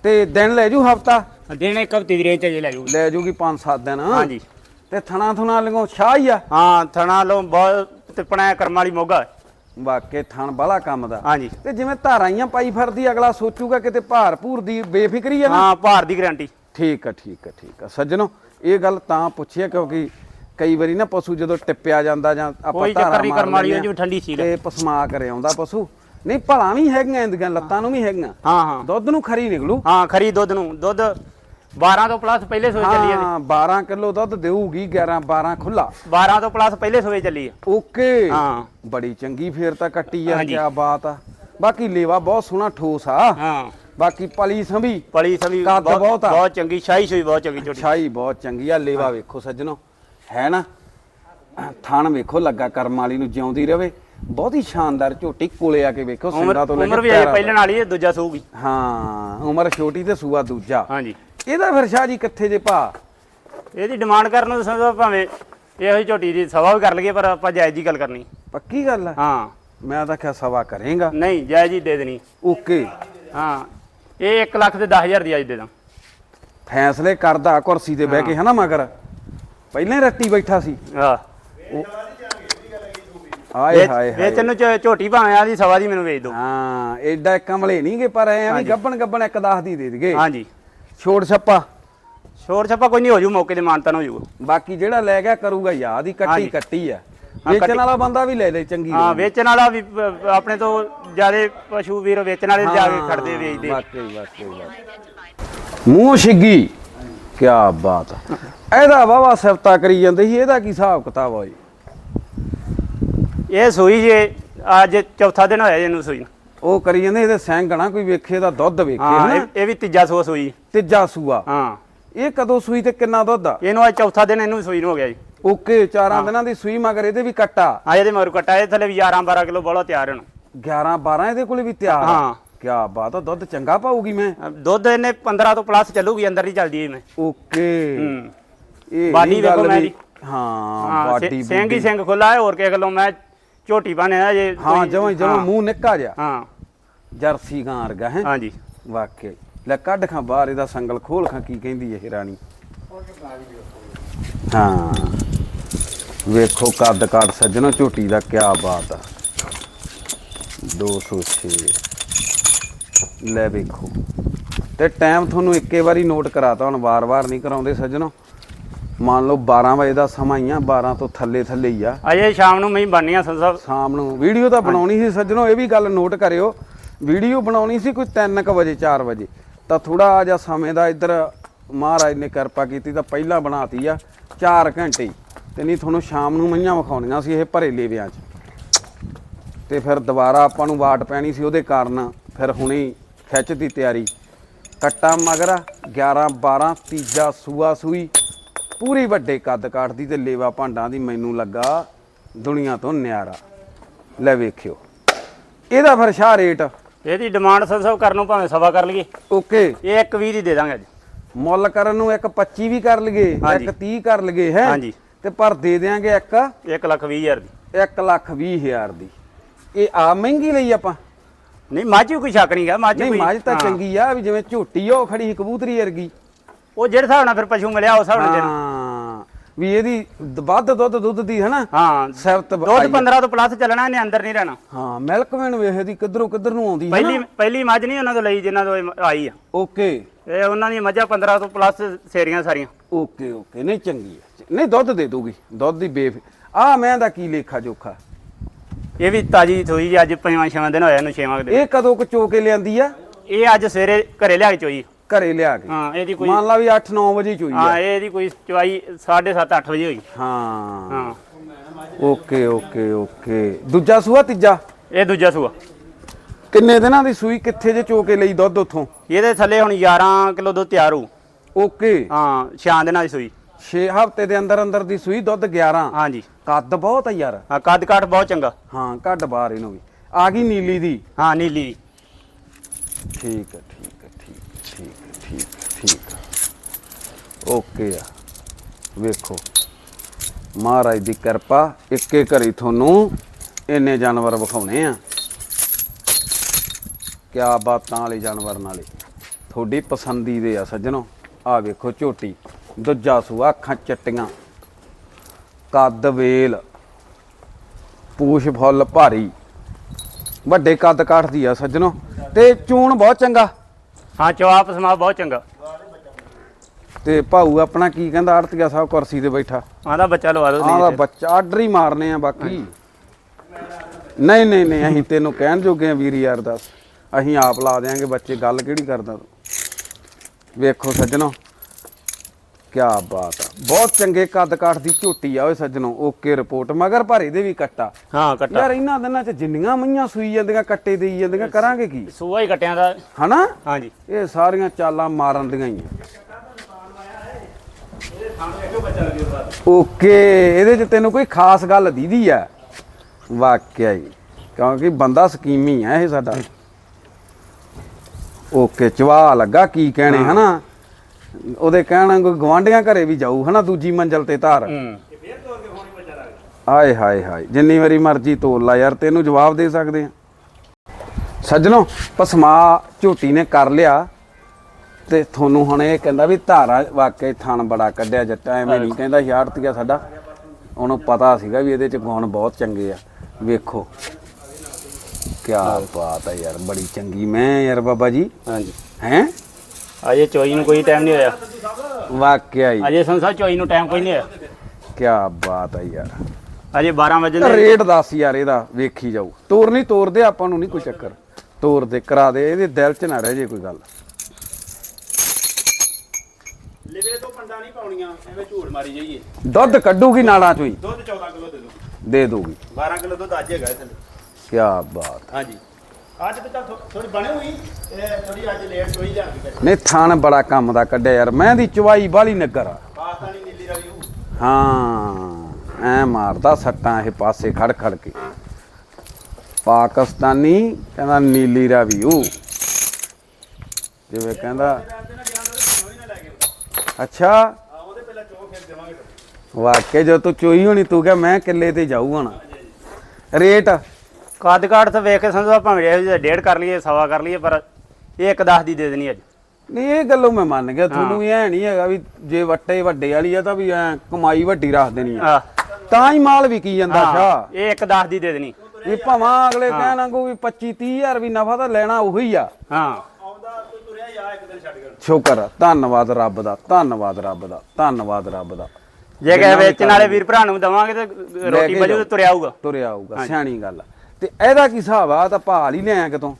ਤੇ ਦਿਨ ਲੈ ਜੂ ਹਫਤਾ? ਦਿਨ ਇੱਕ ਹਫ਼ਤੇ ਦੀ ਰੇਂਜ ਚ ਜੇ ਲੈ ਜਾਊ ਲੈ ਜੂਗੀ 5-7 ਦਿਨ। ਹਾਂਜੀ। ਤੇ ਥਣਾ ਥੁਣਾ ਲੰਗੋ ਸ਼ਾਹ ਹੀ ਆ? ਹਾਂ ਥਣਾ ਲੋ ਬਹੁਤ ਤਿਪਣਾ ਕਰਮ ਵਾਲੀ ਮੋਗਾ। ਵਾਕੇ ਥਣ ਬਾਲਾ ਕੰਮ ਦਾ। ਹਾਂਜੀ। ਤੇ ਜਿਵੇਂ ਧਾਰਾਈਆਂ ਪਾਈ ਫਿਰਦੀ ਅਗਲਾ ਸੋਚੂਗਾ ਕਿਤੇ ਭਾਰ ਭੂਰ ਦੀ ਬੇਫਿਕਰੀ ਆ ਨਾ? ਹਾਂ ਭਾਰ ਦੀ ਗਾਰੰਟੀ ਠੀਕ ਆ ਠੀਕ ਆ ਠੀਕ ਆ। ਸੱਜਣੋ ਇਹ ਗੱਲ ਤਾਂ ਪੁੱਛਿਆ ਕਿਉਂਕਿ ਕਈ ਵਾਰੀ ਨਾ ਪਸ਼ੂ ਜਦੋਂ ਟਿੱਪਿਆ ਜਾਂਦਾ ਜਾਂ ਆਪਾਂ ਕੋਈ ਧਾਰਾ ਚੱਕਰ ਨਹੀਂ ਮਾਰ ਕਰਮ ਵਾਲੀ ਲੈਂਦੇ ਜੋ ਠੰਡੀ ਸੀਲ ਹੈ। ਤੇ ਪਸਮਾ ਕਰ ਆਉਂਦਾ ਪਸ਼ੂ। ਨਹੀਂ ਭਲਾ ਵੀ ਹੈਗੀਆਂ ਇਹਦੀਆਂ ਲੱਤਾਂ ਨੂੰ ਵੀ ਹੈਗੀਆਂ। ਹਾਂ ਹਾਂ। ਦੁੱਧ ਨੂੰ ਖਰੀ ਨਿਕਲੂ। ਹਾਂ ਖਰੀ ਦੁੱਧ ਨੂੰ। ਦੁੱਧ 12 ਤੋਂ ਪਲੱਸ ਪਹਿਲੇ ਸੋਏ ਚੱਲੀ ਹੈ ਹਾਂ 12 ਕਿਲੋ ਦੁੱਧ ਦੇਊਗੀ 11 12 ਖੁੱਲਾ 12 ਤੋਂ ਪਲੱਸ ਪਹਿਲੇ ਸੋਏ ਚੱਲੀ ਹੈ ਓਕੇ। ਹਾਂ। ਬੜੀ ਚੰਗੀ ਫੇਰ ਤਾਂ ਕੱਟੀ ਆ। ਕੀ ਬਾਤ ਆ। ਬਾਕੀ ਲੇਵਾ ਬਹੁਤ ਸੋਹਣਾ ਠੋਸ ਆ। ਹਾਂ। ਬਾਕੀ ਪਲੀ ਸੰਭੀ। ਪਲੀ ਕੱਦ ਬਹੁਤ ਆ। ਬਹੁਤ ਚੰਗੀ ਸ਼ਾਹੀ ਸੂਈ ਬਹੁਤ ਚੰਗੀ ਝੋਟੀ ਛਾਈ ਬਹੁਤ ਚੰਗੀ ਆ ਲੇਵਾ ਵੇਖੋ ਸੱਜਣੋ। ਹੈ ਨਾ? ਥਣ ਵੇਖੋ ਲੱਗਾ ਕਰਮ ਵਾਲੀ ਨੂੰ ਜਿਉਂਦੀ ਰਵੇ। ਬਹੁਤ ਹੀ ਸ਼ਾਨਦਾਰ ਝੋਟੀ ਕੋਲੇ ਆ ਕੇ ਵੇਖੋ ਉਮਰ ਸਿੰਘਾਂ ਤੋਂ ਲੈ ਉਮਰ ਕੇ ਵੀ ਅਜੇ ਪੈਰਾਂ ਪਹਿਲਣ ਵਾਲੀ ਹੈ ਦੂਜਾ ਸੂਗੀ। ਤੱਕ। ਹਾਂ ਉਮਰ ਛੋਟੀ ਤੇ ਸੂਆ ਦੂਜਾ। ਹਾਂਜੀ। ਇਹਦਾ ਫਿਰ ਸ਼ਾਹ ਜੀ ਕਿੱਥੇ ਜੇ ਭਾ? ਇਹਦੀ ਡਿਮਾਂਡ ਕਰਨ ਨੂੰ ਸਮਝੋ ਭਾਵੇਂ ਇਹੋ ਹੀ ਝੋਟੀ ਦੀ ਸਵਾ ਵੀ ਕਰ ਲਈਏ ਪਰ ਆਪਾਂ ਜਾਇਜ਼ ਹੀ ਗੱਲ ਕਰਨੀ। ਪੱਕੀ ਗੱਲ ਆ ਹਾਂ। ਮੈਂ ਤਾਂ ਕਿਹਾ ਸਵਾ ਕਰੇਗਾ। ਨਹੀਂ ਜਾਇਜ਼ ਹੀ ਦੇ ਦੇਣੀ। ਓਕੇ। ਹਾਂ ਇਹ 1 ਲੱਖ ਤੇ 10000 ਦੀ ਅੱਜ ਦੇ ਦਾਂ। ਫੈਸਲੇ ਕਰਦਾ ਕੁਰਸੀ ਤੇ ਬਹਿ ਕੇ ਹਨਾ ਮਗਰ? ਪਹਿਲਾਂ ਹੀ ਰੱਤੀ ਬੈਠਾ ਸੀ। ਹਾਂ। ਆਏ ਹਾਏ ਹਾਏ ਵੇਚਣ ਨੂੰ ਝ- ਝੋਟੀ ਭਾਵੇਂ ਆ ਦੀ ਸਵਾ ਦੀ ਮੈਨੂੰ ਵੇਚ ਦਿਓ ਹਾਂ ਐਡਾ ਕਮਲੇ ਨਹੀਂਗੇ ਪਰ ਐ ਵੀ। ਗੱਬਣ ਗੱਬਣ ਇੱਕ 10 ਦੀ ਦੇ ਦਈਏ ਹਾਂਜੀ ਛੋੜ ਛੱਪਾ ਸ਼ੋਰ ਛੱਪਾ ਕੋਈ ਨਹੀਂ ਹੋ ਜੂ ਮੌਕੇ ਤੇ ਮਾਨਤਾ ਹੋ ਜੂਗਾ ਬਾਕੀ ਜਿਹੜਾ ਲੈ ਗਿਆ ਕਰੂਗਾ ਯਾਦ ਹੀ ਕੱਟੀ ਹਾਂਜੀ। ਕੱਟੀ ਆ ਹਾਂ, ਵੇਚਣ ਕੱਟੀ। ਵਾਲਾ ਬੰਦਾ ਵੀ ਲੈ ਲੈ ਚੰਗੀ ਹਾਂ। ਵੇਚਣ ਵਾਲਾ ਵੀ ਆਪਣੇ ਤੋਂ ਜਿਆਦੇ ਪਸ਼ੂ ਵੀਰ ਵੇਚਣ ਵਾਲੇ ਜਾ ਕੇ ਖੜਦੇ ਵੇਚਦੇ ਵਾਕਈ ਵਾਕਈ ਵਾਕਈ। ਮੂੰਹ ਛਿੱਗੀ ਕੀ ਬਾਤ ਆ। ਇਹਦਾ ਵਾਵਾ ਸਿਫਤਾ ਕਰੀ ਜਾਂਦੇ ਸੀ ਇਹਦਾ ਕੀ ਹਿਸਾਬ ਕਿਤਾਬ ਹੋਈ ਇਹ ਸੂਈ ਜੇ ਅੱਜ ਚੌਥਾ ਦਿਨ ਹੋਇਆ ਜੀ ਇਹਨੂੰ ਸੂਈ ਨੂੰ। ਉਹ ਕਰੀ ਜਾਂਦੇ ਇਹਦੇ ਸੈਂਗਣਾ ਕੋਈ ਵੇਖੇ ਦਾ ਦੁੱਧ ਵੇਖੇ ਹਾਂ ਹਨਾ? ਇਹ- ਇਹ ਵੀ ਤੀਜਾ ਸੂਆ ਸੂਈ। ਤੀਜਾ ਸੂਆ। ਹਾਂ। ਇਹ ਕਦੋਂ ਸੂਈ ਤੇ ਕਿੰਨਾ ਦੁੱਧ ਆ? ਇਹਨੂੰ ਅੱਜ ਚੌਥਾ ਦਿਨ ਇਹਨੂੰ ਸੂਈ ਨੂੰ ਹੋ ਗਿਆ ਜੀ। ਓਕੇ ਚਾਰਾਂ ਦਿਨਾਂ ਦੀ ਸੂਈ ਮਗਰ ਇਹਦੇ ਵੀ ਕੱਟਾ। ਆ ਇਹਦੇ ਮਗਰ ਕਟਾ ਇਹ ਥੱਲੇ ਵੀ 11 12 ਕਿਲੋ ਬੋਲਾ ਤਿਆਰ ਹਨ 11 12 ਇਹਦੇ ਕੋਲੇ ਵੀ ਤਿਆਰ ਹਾਂ। ਕੀ ਬਾਤ ਆ ਦੁੱਧ ਚੰਗਾ ਪਾਊਗੀ ਮੈਂ। ਦੁੱਧ ਇਹਨੇ 15 ਤੋਂ ਪਲੱਸ ਚੱਲੂਗੀ ਅੰਦਰ ਹੀ ਚੱਲਦੀ ਇਹਨੇ ਓਕੇ। ਹੂੰ। ਇਹ ਬਾਡੀ ਨਹੀਂ ਵੇਖੋ ਮੈਂ। ਹਾਂ ਹਾਂ ਬਾਡੀ ਸਿੰਘ ਹੀ ਸਿੰਘ ਖੁੱਲਾ ਹੈ ਹੋਰ ਕੀ ਗੱਲੋਂ ਮੈਂ ਝੋਟੀ ਬਣਿਆ ਜੇ ਹਾਂ ਕੋਈ- ਜਮਾਂ ਜਮਾਂ ਹਾਂ, ਮੂੰਹ ਨਿੱਕਾ ਜਿਹਾ। ਹਾਂ। ਜਰਸੀ ਗਾਂ ਵਰਗਾ ਹੈ? ਹਾਂਜੀ। ਵਾਕਈ ਲੈ ਕੱਢ ਖਾਂ ਬਾਹਰ ਇਹਦਾ ਸੰਗਲ ਖੋਲ ਖਾਂ ਕੀ ਕਹਿੰਦੀ ਇਹ ਰਾਣੀ। ਹਾਂ। ਵੇਖੋ ਕੱਦ ਕਾਠ ਸੱਜਣੋ ਝੋਟੀ ਦਾ ਕੀ ਬਾਤ ਆ। 206 ਲੈ ਵੇਖੋ। ਤੇ ਟਾਈਮ ਤੁਹਾਨੂੰ ਇੱਕੇ ਵਾਰੀ ਨੋਟ ਕਰਾਤਾ ਹੁਣ ਵਾਰ-ਵਾਰ ਨਹੀਂ ਕਰਾਉਂਦੇ ਸੱਜਣੋ। ਮੰਨ ਲਓ 12 ਵਜੇ ਦਾ ਸਮਾਂ ਹੀ ਆ 12 ਤੋਂ ਥੱਲੇ ਥੱਲੇ ਹੀ ਆ। ਅਜੇ ਸ਼ਾਮ ਨੂੰ ਮੈਂ ਬਣਨੀਆਂ ਸੰਤ ਸਾਹਿਬ। ਸ਼ਾਮ ਨੂੰ। ਵੀਡੀਓ ਤਾਂ ਬਣਾਉਣੀ ਸੀ ਸੱਜਣੋ ਇਹ ਵੀ ਗੱਲ ਨੋਟ ਕਰਿਓ। ਵੀਡੀਓ ਬਣਾਉਣੀ ਸੀ ਕੋਈ 3:00 ਵਜੇ 4 ਵਜੇ। ਤਾਂ ਥੋੜਾ ਜਿਹਾ ਸਮੇਂ ਦਾ ਇੱਧਰ ਮਹਾਰਾਜ ਨੇ ਕਿਰਪਾ ਕੀਤੀ ਤਾਂ ਪਹਿਲਾਂ ਬਣਾਤੀ ਆ 4 ਘੰਟੇ। ਤੇ ਨਹੀਂ ਤੁਹਾਨੂੰ ਸ਼ਾਮ ਨੂੰ ਮਈਆਂ ਵਿਖਾਉਣੀਆਂ ਸੀ ਇਹ ਭਰੇ ਲੇਵਿਆਂ 'ਚ। ਤੇ ਫਿਰ ਦੁਬਾਰਾ ਆਪਾਂ ਨੂੰ ਵਾਟ ਪੈਣੀ ਸੀ ਉਹਦੇ ਕਾਰਨ ਫਿਰ ਹੁਣੇ ਹੀ ਖਿੱਚਦੀ ਤਿਆਰੀ। ਕੱਟਾ ਮਗਰਾ 11 12 ਤੀਜਾ ਸੂਆ ਸੂਈ। ਪੂਰੀ ਵੱਡੇ ਕੱਦ ਕਾਠ ਦੀ ਤੇ ਲੇਵਾ ਭਾਂਡਾਂ ਦੀ ਮੈਨੂੰ ਲੱਗਾ ਦੁਨੀਆ ਤੋਂ ਨਿਆਰਾ। ਲੈ ਵੇਖਿਓ। ਇਹਦਾ ਫਿਰ ਸ਼ਾਹ ਰੇਟ? ਇਹਦੀ ਡਿਮਾਂਡ ਸਾਹਿਬ ਕਰਨ ਨੂੰ ਭਾਵੇਂ ਸਵਾ ਕਰ ਲਈਏ। ਓਕੇ। ਇਹ ਇੱਕ 20 ਦੀ ਦੇ ਦਾਂਗੇ ਅੱਜ। ਮੁੱਲ ਕਰਨ ਨੂੰ ਇੱਕ 25 ਵੀ ਕਰ ਲਈਏ ਹਾਂਜੀ। ਇੱਕ 30 ਕਰ ਲਈਏ ਹੈ? ਹਾਂਜੀ। ਤੇ ਪਰ ਦੇ ਦੇਾਂਗੇ ਇੱਕ? 1 ਲੱਖ 20 ਹਜ਼ਾਰ ਦੀ। 1 ਲੱਖ 20 ਹਜ਼ਾਰ ਦੀ। ਇਹ ਆ ਮਹਿੰਗੀ ਲਈ ਆਪਾਂ? ਨਹੀਂ ਮੱਝ ਕੋਈ ਸ਼ੱਕ ਨਹੀਂਗਾ ਮੱਝ ਨਹੀਂ ਮੱਝ ਤਾਂ। ਚੰਗੀ ਆ ਵੀ ਜਿਵੇਂ ਝੋਟੀ ਉਹ ਖੜੀ ਕਬੂਤਰੀ ਵਰਗੀ। ਉਹ ਜਿਹੜੇ ਹਿਸਾਬ ਨਾਲ ਫਿਰ ਪਸ਼ੂ ਮਿਲਿਆ ਉਸ ਹਿਸਾਬ ਨਾਲ ਦੇਣਾ। ਹਾਂ ਵੀ ਇਹਦੀ ਵੱਧ ਦੁੱਧ ਦੁੱਧ ਦੀ ਹਨਾ? ਹਾਂ ਸਿਫਤ ਦੁੱਧ 15 ਤੋਂ ਪਲੱਸ ਚੱਲਣਾ ਇਹਨੇ ਅੰਦਰ ਨਹੀਂ ਰਹਿਣਾ। ਹਾਂ ਮਿਲਕਮੈਨ ਵੇਖ ਦੀ ਕਿੱਧਰੋਂ ਕਿੱਧਰ ਨੂੰ ਆਉਂਦੀ ਹੈ ਪਹਿਲੀ ਪਹਿਲੀ ਮੱਝ ਨਹੀਂ ਉਹਨਾਂ ਤੋਂ ਲਈ ਜਿਨ੍ਹਾਂ ਤੋਂ ਇਹ ਆਈ ਆ। ਓਕੇ। ਇਹ ਉਹਨਾਂ ਦੀਆਂ ਮੱਝਾਂ 15 ਤੋਂ ਪਲੱਸ ਸੇਰੀਆਂ ਸਾਰੀਆਂ। Okay okay. ਨਹੀਂ ਚੰਗੀ ਹੈ ਨਹੀਂ ਦੁੱਧ ਦੇ ਦੂਗੀ। ਦੁੱਧ ਦੀ ਬੇਫ ਆ ਮੈਂ ਦਾ ਕੀ ਲੇਖਾ ਜੋਖਾ? ਇਹ ਵੀ ਤਾਜੀ ਜੀ ਅੱਜ ਪੰਜਵਾਂ ਛੇਵਾਂ ਦਿਨ ਹੋਇਆ ਇਹਨੂੰ ਛੇਵਾਂ ਦਿਨ। ਇਹ ਕਦੋਂ ਕੁ ਚੋ ਕੇ ਲਿਆਂਦੀ ਆ? ਇਹ ਅੱਜ ਸਵੇਰੇ ਘਰੇ ਲਿਆ ਕੇ ਚੋਈ। ਘਰੇ ਲਿਆ ਕੇ। ਹਾਂ ਇਹਦੀ ਕੋਈ ਮੰਨ ਲਾ ਵੀ 8-9 ਵਜੇ ਚੋਈ ਹਾਂ ਆ ਇਹਦੀ ਕੋਈ ਚਵਾਈ 7:30 8 ਵਜੇ ਹੋਈ। ਹਾਂ। ਹਾਂ। Okay okay okay. ਦੂਜਾ ਸੂਆ ਤੀਜਾ? ਇਹ ਦੂਜਾ ਸੂਆ। ਕਿੰਨੇ ਦਿਨਾਂ ਦੀ ਸੂਈ? ਕਿੱਥੇ ਜੇ ਚੋ ਕੇ ਲਈ ਦੁੱਧ ਉਥੋਂ? ਇਹਦੇ ਥੱਲੇ ਹੁਣ 11 ਕਿਲੋ ਦੁੱਧ ਤਿਆਰ ਹੋਊ। ਓਕੇ। ਹਾਂ ਛਾਂ ਦੇ ਨਾਲ ਦੀ ਸੂਈ। 6 ਹਫ਼ਤੇ ਦੇ ਅੰਦਰ ਅੰਦਰ ਦੀ ਸੂਈ ਦੁੱਧ 11 ਹਾਂਜੀ। ਕੱਦ ਬਹੁਤ ਆ ਯਾਰ। ਹਾਂ ਕੱਦ ਕਾਠ ਬਹੁਤ ਚੰਗਾ। ਹਾਂ ਕੱਢ ਬਾਹਰ ਇਹਨੂੰ ਵੀ। ਆ ਗਈ ਨੀਲੀ ਦੀ। ਹਾਂ ਨੀਲੀ। ਠੀਕ ਹੈ ਠੀਕ ਹੈ ਠੀਕ ਹੈ, ਠੀਕ। ਹੈ, ਓਕੇ ਆ। ਵੇਖੋ ਮਹਾਰਾਜ ਦੀ ਕਿਰਪਾ ਇੱਕੇ ਘਰੀ ਤੁਹਾਨੂੰ ਇੰਨੇ ਜਾਨਵਰ ਵਿਖਾਉਣੇ ਆ। ਕਿਆ ਬਾਤਾਂ ਵਾਲੇ ਜਾਨਵਰ ਨਾਲੇ। ਤੁਹਾਡੀ ਪਸੰਦੀ ਦੇ ਆ ਸੱਜਣੋ। ਆ ਵੇਖੋ ਝੋਟੀ ਦੂਜਾ ਸੂਆ ਅੱਖਾਂ ਚਿੱਟੀਆਂ। ਕੱਦ ਵੇਲ ਪੂਛ ਫੁੱਲ ਭਾਰੀ। ਵੱਡੇ ਕੱਦ ਕਾਠ ਦੀ ਆ ਸੱਜਣੋ। ਤੇ ਚੂਣ ਬਹੁਤ ਚੰਗਾ। ਹਾਂ ਚਵਾਪ ਸਮਾ ਬਹੁਤ ਚੰਗਾ। ਤੇ ਭਾਊ ਆਪਣਾ ਕੀ ਕਹਿੰਦਾ ਆੜਤੀਆ ਸਾਹਿਬ ਕੁਰਸੀ ਤੇ ਬੈਠਾ। ਆਂਦਾ ਬੱਚਾ ਲਵਾ ਦੋ ਆਹ ਦਾ ਬੱਚਾ ਆਰਡਰ ਹੀ ਮਾਰਨੇ ਆ ਬਾਕੀ। ਨਹੀਂ ਨਹੀਂ ਨਹੀਂ ਅਸੀਂ ਤੈਨੂੰ ਕਹਿਣ ਜੋਗੇ ਆ ਵੀਰ ਯਾਰ ਦੱਸ। ਅਸੀਂ ਆਪ ਲਾ ਦੇਾਂਗੇ ਬੱਚੇ ਗੱਲ ਕਿਹੜੀ ਕਰਦਾ ਤੂੰ। ਵੇਖੋ ਸੱਜਣੋ। ਕੀ ਬਾਤ ਆ। ਬਹੁਤ ਚੰਗੇ ਕੱਦ ਕਾਠ ਦੀ ਝੋਟੀ ਆ ਓਏ ਸੱਜਣੋ ਓਕੇ ਰਿਪੋਰਟ ਮਗਰ ਭਾਰੇ ਦੇ ਵੀ ਕੱਟਾ। ਹਾਂ ਕੱਟਾ। ਯਾਰ ਇਹਨਾਂ ਦਿਨਾਂ ਚ ਜਿੰਨੀਆਂ ਮਈਆਂ ਸੂਈ ਜਾਂਦੀਆਂ ਕੱਟੇ ਦੇਈ ਜਾਂਦੀਆਂ ਕਰਾਂਗੇ ਕੀ? ਸੂਆ ਹੀ ਕੱਟਿਆਂ ਦਾ। ਹਨਾ? ਹਾਂਜੀ। ਇਹ ਸਾਰੀਆਂ ਚਾਲਾਂ ਮਾਰਨ ਦੀਆਂ ਹੀ ਆ। ਓਕੇ ਇਹਦੇ ਚ ਤੈਨੂੰ ਕੋਈ ਖਾਸ ਗੱਲ ਦੀਦੀ ਆ? ਵਾਕਿਆ ਹੀ। ਕਿਉਂਕਿ ਬੰਦਾ ਸਕੀਮੀ ਆ ਇਹ ਸਾਡਾ। ਓਕੇ ਚਵਾ ਲੱਗਾ ਕੀ ਕਹਿਣੇ ਹਨਾ? ਉਹਦੇ ਕਹਿਣਾ ਕੋਈ ਗਵਾਂਢੀਆਂ ਘਰੇ ਵੀ ਜਾਊ ਹਨਾ ਦੂਜੀ ਮੰਜ਼ਲ ਤੇ ਧਾਰ। ਆਏ ਹਾਏ ਹਾਏ ਜਿੰਨੀ ਵਾਰੀ ਮਰਜ਼ੀ ਤੋਲ ਲਾ ਯਾਰ ਤੈਨੂੰ ਜਵਾਬ ਦੇ ਸਕਦੇ ਆ। ਸੱਜਣੋ ਪਸਮਾ ਝੋਟੀ ਨੇ ਕਰ ਲਿਆ ਤੇ ਤੁਹਾਨੂੰ ਹੁਣ ਇਹ ਕਹਿੰਦਾ ਵੀ ਧਾਰਾ ਵਾਕਈ ਥਣ ਬੜਾ ਕੱਢਿਆ ਜੱਟਾ ਐਵੇਂ ਨਹੀਂ ਕਹਿੰਦਾ ਯਾਰਤੀਆ ਸਾਡਾ। ਉਹਨੂੰ ਪਤਾ ਸੀਗਾ ਵੀ ਇਹਦੇ ਚ ਗੁਣ ਬਹੁਤ ਚੰਗੇ ਆ। ਵੇਖੋ। ਕੀ ਬਾਤ ਹੈ ਯਾਰ ਬੜੀ ਚੰਗੀ ਮੈਂ ਯਾਰ ਬਾਬਾ ਜੀ। ਹਾਂਜੀ। ਹੈ? ਅਜੇ ਚੋਈ ਨੂੰ ਕੋਈ ਟਾਈਮ ਨਹੀਂ ਹੋਇਆ। ਵਾਕਿਆ ਹੀ। ਅਜੇ ਸੰਸਾ ਚੋਈ ਨੂੰ ਟਾਈਮ ਕੋਈ ਨਹੀਂ ਹੋਇਆ। ਕੀ ਬਾਤ ਹੈ ਯਾਰ। ਅਜੇ 12 ਵਜੇ ਦੇ ਰੇਟ ਦੱਸ ਯਾਰ ਇਹਦਾ ਵੇਖੀ ਜਾਊ ਤੋਰ ਨਹੀਂ ਤੋਰਦੇ ਆਪਾਂ ਨੂੰ ਨਹੀਂ ਕੋਈ ਚੱਕਰ। ਤੋਰ ਦੇ ਕਰਾ ਦੇ ਇਹਦੇ ਦਿਲ 'ਚ ਨਾ ਰਹਿ ਜੇ ਕੋਈ ਗੱਲ। ਲਿਵੇ ਤੋਂ ਪੰਡਾ ਨਹੀਂ ਪਾਉਣੀਆਂ ਐਵੇਂ ਝੂੜ ਮਾਰੀ ਜਾਈਏ। ਦੁੱਧ ਕੱਢੂਗੀ ਨਾਲਾਂ 'ਚੋਂ ਹੀ। ਦੁੱਧ 14 ਕਿਲੋ ਦੇ ਦੋ ਦੇ ਦੂਗੀ 12 ਕਿਲੋ ਦੁੱਧ ਅੱਜ ਹੈਗਾ ਥੱਲੇ ਕੀ ਬਾਤ। ਹਾਂਜੀ। ਅੱਜ ਤੇ ਤਾਂ ਥੋੜੀ ਬਣੀ ਹੋਈ ਇਹ ਥੋੜੀ ਅੱਜ ਲੇਟ ਚੋਈ ਲਿਆਂਦੀ ਕਰ ਨੇ ਥਾਣ ਬੜਾ ਕੰਮ ਦਾ ਕੱਢਿਆ ਯਾਰ। ਮੈਂ ਦੀ ਚਵਾਈ ਬਾਲੀ ਨਗਰ ਪਾਕਿਸਤਾਨੀ ਨੀਲੀ ਰਵੀ ਹੂ ਹਾਂ ਐ ਮਾਰਦਾ ਸੱਟਾਂ ਇਹ ਪਾਸੇ ਖੜ ਖੜ ਕੇ। ਪਾਕਿਸਤਾਨੀ ਕਹਿੰਦਾ ਨੀਲੀ ਰਾਵੀ ਉਹ ਜਿਵੇਂ ਕਹਿੰਦਾ ਅੱਛਾ। ਉਹਦੇ ਪਹਿਲਾਂ ਚੋ ਫਿਰ ਦੇਵਾਂਗੇ। ਵਾਕਿਆ ਜੋ ਤੂੰ ਚੋਈ ਹੋਣੀ ਤੂੰ ਕਿਹਾ ਮੈਂ ਕਿੱਲੇ ਤੇ ਜਾਊ ਹੁਣ। ਰੇਟ ਕੱਦ ਕਾਠ ਤਾਂ ਵੇਖ ਕੇ ਸਮਝੋ ਭਾਵੇਂ ਇਹੋ ਜਿਹਾ ਡੇਢ ਕਰ ਲਈਏ ਸਵਾ ਕਰ ਲਈਏ ਪਰ ਇਹ ਇੱਕ 10 ਦੀ ਦੇ ਦੇਣੀ ਅੱਜ। ਨਹੀਂ ਇਹ ਗੱਲੋਂ ਮੈਂ ਮੰਨ ਗਿਆ ਤੁਹਾਨੂੰ ਐ ਨਹੀਂ ਹੈਗਾ ਵੀ ਜੇ ਵੱਟੇ ਵੱਡੇ ਵਾਲੀ ਆ ਤਾਂ ਵੀ ਐ ਕਮਾਈ ਵੱਡੀ ਰੱਖ ਦੇਣੀ ਆ। ਤਾਂ ਹੀ ਮਾਲ ਵਿਕੀ ਜਾਂਦਾ ਸ਼ਾ ਇਹ ਇੱਕ 10 ਦੀ ਦੇ ਦੇਣੀ। ਇਹ ਭਾਵਾਂ ਅਗਲੇ ਕਹਿਣ ਵਾਂਗੂ ਵੀ 25 30000 ਵੀ ਨਫਾ ਤਾਂ ਲੈਣਾ ਉਹੀ ਆ। ਹਾਂ। ਆਉਂਦਾ ਕੋਈ ਤੁਰਿਆ ਜਾ ਇੱਕ ਦਿਨ ਛੱਡ ਕੇ ਸ਼ੁਕਰ ਆ, ਧੰਨਵਾਦ ਰੱਬ ਦਾ ਧੰਨਵਾਦ ਰੱਬ ਦਾ ਧੰਨਵਾਦ ਰੱਬ ਦਾ। ਜੇ ਕਹੇ ਵੇਚਣ ਵਾਲੇ ਵੀਰ ਭਰਾ ਨੂੰ ਦਵਾਂਗੇ ਤੇ ਰੋਟੀ ਬਜੂ ਤੇ। ਤੁਰਿਆ ਆਊਗਾ। ਤੁਰਿਆ ਆਊਗਾ ਸਿਆਣੀ ਗੱਲ ਆ। ਤੇ ਇਹਦਾ ਕੀ ਹਿਸਾਬ ਆ? ਆਹ ਤਾਂ ਭਾਲ ਹੀ ਲਿਆਇਆ ਕਿਤੋਂ।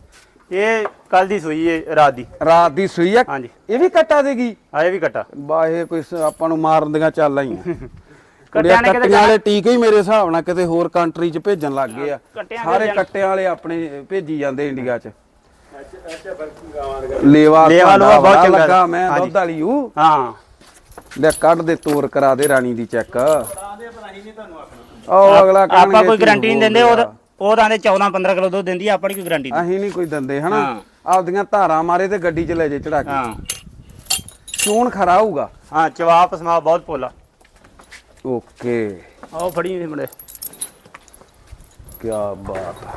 ਇਹ ਕੱਲ ਦੀ ਸੂਈ ਹੈ ਰਾਤ ਦੀ। ਰਾਤ ਦੀ ਸੂਈ ਆ। ਹਾਂਜੀ। ਇਹ ਵੀ ਕੱਟਾ ਦੇਗੀ ਆਏ ਵੀ ਕੱਟਾ। ਬਾ ਇਹ ਕੋਈ ਸ- ਆਪਾਂ ਨੂੰ ਮਾਰਨ ਦੀਆਂ ਚਾਲਾਂ ਹੀ ਆ ਕੱਟਿਆਂ ਨੇ ਕਿਤੇ ਕੱਟਿਆਂ ਵਾਲੇ ਟੀਕੇ ਹੀ ਮੇਰੇ ਹਿਸਾਬ ਨਾਲ ਕਿਤੇ ਹੋਰ ਕੰਟਰੀ 'ਚ ਭੇਜਣ ਲੱਗ ਗਏ ਆ। ਕੱਟਿਆਂ ਸਾਰੇ ਕੱਟਿਆਂ ਵਾਲੇ ਆਪਣੇ ਭੇਜੀ ਜਾਂਦੇ ਇੰਡੀਆ 'ਚ। ਲੇਵਾ ਲੇਵਾ ਲੂਆ ਬਹੁਤ ਬੜਾ ਚੰਗਾ ਲੱਗਾ ਮੈਂ ਹਾਂਜੀ। ਦੁੱਧ ਵਾਲੀ ਹੂੰ। ਹਾਂ। ਲੈ ਕੱਢ ਦੇ ਤੋਰ ਕਰਾ ਦੇ ਰਾਣੀ ਦੀ ਚੈੱਕ। ਉਹ ਅਗਲਾ ਆਪਾਂ ਕੋਈ ਗਾਰੰਟੀ ਨਹੀਂ ਦਿੰਦੇ। ਉਹ ਉਹ ਤਾਂ 14 15 ਕਿਲੋ ਦੁੱਧ ਦਿੰਦੀ ਆ, ਆਪਾਂ ਨਹੀਂ ਕੋਈ ਗਾਰੰਟੀ ਅਸੀਂ ਨਹੀਂ ਕੋਈ ਦੰਦੇ ਹਨਾ? ਹਾਂ। ਆਪਦੀਆਂ ਧਾਰਾਂ ਮਾਰੇ ਤੇ ਗੱਡੀ 'ਚ ਲੈ ਜੇ ਚੜਾ ਕੇ। ਹਾਂ। ਚੂਣ ਖਰਾ ਹੋਊਗਾ। ਹਾਂ ਜਵਾਬ ਸਮਾ ਬਹੁਤ ਪੋਲਾ ਓਕੇ। ਆਓ ਫੜੀ ਨਹੀਂ ਮੁੰਡੇ। ਕੀ ਬਾਤ। ਆ।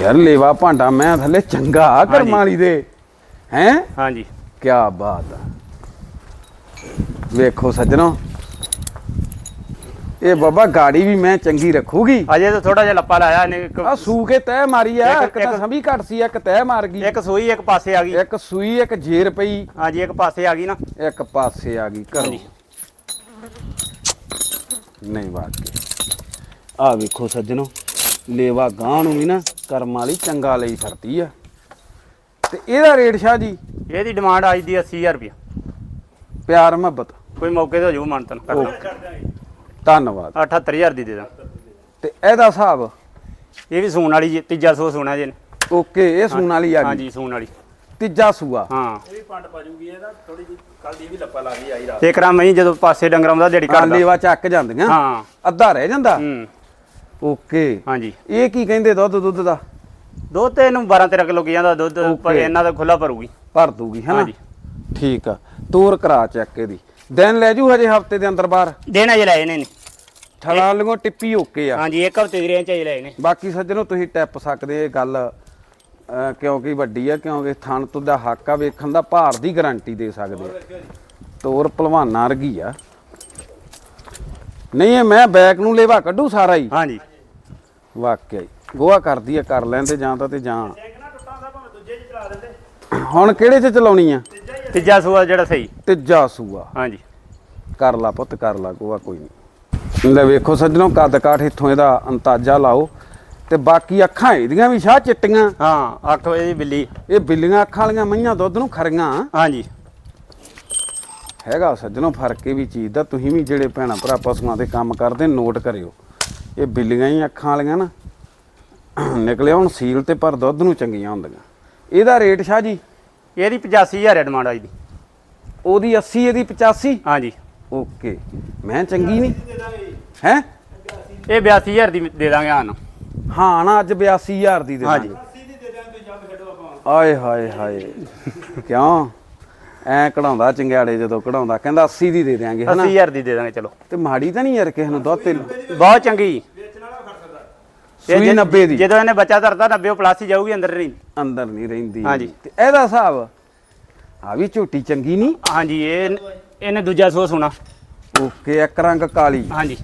ਯਾਰ ਲੇਵਾ ਭਾਂਡਾ ਮੈਂ ਥੱਲੇ ਚੰਗਾ ਕਰਮਾਂ ਵਾਲੀ ਦੇ। ਹੈ? ਹਾਂਜੀ। ਕੀ ਬਾਤ ਆ। ਵੇਖੋ ਸੱਜਣੋ। ਇਹ ਬਾਬਾ ਗਾੜੀ ਵੀ ਮੈਂ ਚੰਗੀ ਰੱਖੂਗੀ। ਅਜੇ ਤਾਂ ਥੋੜਾ ਜਿਹਾ ਲੱਪਾ ਲਾਇਆ ਇੱਕ- ਆ ਸੂ ਕੇ ਤਹਿ ਮਾਰੀ ਆ ਇੱਕ- ਤਾਂ ਸਮੀ ਘਟ ਸੀ ਇੱਕ ਤਹਿ ਮਾਰ ਗਈ। ਇੱਕ ਸੂਈ ਇੱਕ ਪਾਸੇ ਆ ਗਈ। ਇੱਕ ਸੂਈ ਇੱਕ ਜੇਰ ਪਈ। ਹਾਂਜੀ ਇੱਕ ਪਾਸੇ ਆ ਗਈ ਨਾ। ਇੱਕ ਪਾਸੇ ਆ ਗਈ ਹਾਂਜੀ। ਨਹੀਂ ਵਾਕਈ ਆ ਵੇਖੋ ਸੱਜਣੋ ਲੇਵਾ ਗਾਂ ਨੂੰ ਵੀ ਨਾ ਕਰਮ ਵਾਲੀ ਚੰਗਾ ਲਈ ਫਿਰਦੀ ਆ। ਤੇ ਇਹਦਾ ਰੇਟ ਸ਼ਾਹ ਜੀ? ਇਹਦੀ ਡਿਮਾਂਡ ਅੱਜ ਦੀ 80000 ਰੁਪਏ ਪਿਆਰ ਮੁਹੱਬਤ। ਕੋਈ ਮੌਕੇ ਤੇ ਹੋ ਜਾਊ ਕਰ ਧੰਨਵਾਦ। 78000 ਦੀ ਦੇ ਦਾਂ। ਤੇ ਇਹਦਾ ਹਿਸਾਬ? ਇਹ ਵੀ ਸੂਣ ਵਾਲੀ ਜੀ, ਤੀਜਾ ਸੂ ਸੋਣਾ ਜੀ। ਓਕੇ ਇਹ ਸੂਣ ਵਾਲੀ ਆ ਗਈ। ਹਾਂਜੀ ਸੂਣ ਵਾਲੀ। ਤੀਜਾ ਸੂਆ। ਹਾਂ। ਇਹ ਵੀ ਪੰਡ ਪਾਜੂਗੀ ਇਹਦਾ ਥੋੜੀ ਜਿਹੀ ਕੱਲ ਦੀ ਵੀ ਲੱਪਾ ਲਾ ਗਈ ਆਈ ਰਾਤ। ਤੇ ਕਰਾਂ ਮੈਂ ਜਦੋਂ ਪਾਸੇ ਡੰਗਰ ਆਉਂਦਾ ਦਿਹਾੜੀ ਲੇਵਾ ਚੱਕ ਜਾਂਦੀਆਂ। ਹਾਂ। ਅੱਧਾ ਰਹਿ ਜਾਂਦਾ? ਹੂੰ। ਓਕੇ। ਹਾਂਜੀ। ਇਹ ਕੀ ਕਹਿੰਦੇ ਦੁੱਧ ਦੁੱਧ ਦਾ? ਦੁੱਧ ਤੇ ਇਹਨੂੰ 12 13 ਕਿਲੋ ਕੀ ਜਾਂਦਾ ਦੁੱਧ ਪਰ Okay. ਇਹਨਾਂ ਦਾ ਖੁੱਲਾ ਭਰੂਗੀ। ਭਰ ਦੂਗੀ ਹੈਨਾ ਹਾਂਜੀ। ਠੀਕ ਆ। ਤੋਰ ਕਰਾ ਚੱਕ ਇਹਦੀ। ਦਿਨ ਲੈ ਜੂ ਹਜੇ ਹਫ਼ਤੇ ਦੇ ਅੰਦਰ ਬਾਹਰ? ਦੇਣਾ ਜੇ ਲਏ ਨੇ। ਠੜਾ ਲੰਗੋ ਟਿੱਪੀ ਓਕੇ ਆ। ਹਾਂਜੀ ਇੱਕ ਹਫ਼ਤੇ ਦੀ ਰੇਂਜ ਚ ਲਏ ਨੇ ਬਾਕੀ ਸੱਜਣੋ ਤੁਸੀਂ ਟਿੱਪ ਸਕਦੇ ਇਹ ਗੱਲ ਅਹ, ਕਿਉਂਕਿ ਵੱਡੀ ਆ ਕਿਉਂਕਿ ਥਣ ਤੋਂ ਦਾ ਹੱਕ ਆ ਵੇਖਣ ਦਾ ਭਾਰ ਦੀ ਗਾਰੰਟੀ ਦੇ ਸਕਦੇ ਆ। ਤੋਰ ਭਲਵਾਨਾਂ ਵਰਗੀ ਆ। ਨਹੀਂ ਇਹ ਮੈਂ ਬੈਕ ਨੂੰ ਲੇਵਾ ਕੱਢੂ ਸਾਰਾ ਹੀ? ਹਾਂਜੀ। ਵਾਕਿਆ ਹੀ। ਗੋਆ ਕਰਦੀ ਆ ਕਰ ਲੈਂਦੇ ਜਾਂ ਤਾਂ ਤੇ ਜਾਂ। ਹੁਣ ਕਿਹੜੇ ਚ ਚਲਾਉਣੀ ਆ? ਤੀਜਾ ਸੂਆ ਜਿਹੜਾ ਸਹੀ। ਤੀਜਾ ਸੂਆ। ਹਾਂਜੀ। ਕਰ ਲਾ ਪੁੱਤ ਕਰ ਲਾ ਗੋਆ ਕੋਈ ਨਹੀਂ ਲੈ ਵੇਖੋ ਸੱਜਣੋ ਕੱਦ ਕਾਠ ਇੱਥੋਂ ਇਹਦਾ ਅੰਤਾਜ਼ਾ ਲਾਓ। ਤੇ ਬਾਕੀ ਅੱਖਾਂ ਇਹਦੀਆਂ ਵੀ ਸ਼ਾਹ ਚਿੱਟੀਆਂ। ਹਾਂ 8 ਵਜੇ ਦੀ ਬਿੱਲੀ। ਇਹ ਬਿੱਲੀਆਂ ਅੱਖਾਂ ਵਾਲੀਆਂ ਮਈਆਂ ਦੁੱਧ ਨੂੰ ਖਰੀਆਂ। ਹਾਂਜੀ। ਹੈਗਾ ਸੱਜਣੋ ਫ਼ਰਕ ਇਹ ਵੀ ਚੀਜ਼ ਦਾ ਤੁਸੀਂ ਵੀ ਜਿਹੜੇ ਭੈਣਾ ਭਰਾ ਪਸ਼ੂਆਂ ਤੇ ਕੰਮ ਕਰਦੇ ਨੋਟ ਕਰਿਓ। ਇਹ ਬਿੱਲੀਆਂ ਹੀ ਅੱਖਾਂ ਵਾਲੀਆਂ ਨਾ। ਨਿਕਲਿਆ ਹੁਣ ਸੀਲ ਤੇ ਪਰ ਦੁੱਧ ਨੂੰ ਚੰਗੀਆਂ ਹੁੰਦੀਆਂ। ਇਹਦਾ ਰੇਟ ਸ਼ਾਹ ਜੀ? ਇਹਦੀ 85000 ਹੈ ਡਿਮਾਂਡ ਅੱਜ ਦੀ। ਉਹਦੀ 80 ਇਹਦੀ 85 ਹਾਂਜੀ। ਓਕੇ। ਮੈਂ ਚੰਗੀ ਨਹੀਂ? ਹੈ? ਇਹ 82000 ਦੀ ਦੇ ਦਾਂਗੇ ਹਾਂ ਨਾ। ਹਾਂ ਨਾ ਅੱਜ 82000 ਦੀ ਦੇ ਹਾਂਜੀ। ਦਾਂਗੇ। ਆਏ ਹਾਏ ਹਾਏ। ਕਿਉਂ? ਐ ਕਢਾਉਂਦਾ ਚੰਗਿਆੜੇ ਜਦੋਂ ਕਢਾਉਂਦਾ ਕਹਿੰਦਾ 80 ਦੀ ਦੇ ਦਿਆਂਗੇ ਹਨਾ 80000 ਦੀ ਦੇ ਦਾਂਗੇ ਚਲੋ। ਤੇ ਮਾੜੀ ਤਾਂ ਨਹੀਂ ਯਾਰ ਕਿਸੇ ਨੂੰ ਦੁੱਧ ਤੇ ਬਹੁਤ ਚੰਗੀ। ਇਹ ਸੂਈ ਜੇ- 90 ਦੀ। ਜਦੋਂ ਇਹਨੇ ਬੱਚਾ ਧਰਦਾ 90 ਪਲੱਸ ਹੀ ਜਾਊਗੀ ਅੰਦਰ ਨਹੀਂ। ਅੰਦਰ ਨਹੀਂ ਰਹਿੰਦੀ। ਹਾਂਜੀ। ਤੇ ਇਹਦਾ ਹਿਸਾਬ ਆ ਵੀ ਝੋਟੀ ਚੰਗੀ ਨਹੀਂ ਹਾਂਜੀ ਇਹ ਇਹਨੇ ਦੂਜਾ ਸੋ ਸੁਣਾ। ਓਕੇ ਇੱਕ ਰੰਗ ਕਾਲੀ। ਹਾਂਜੀ।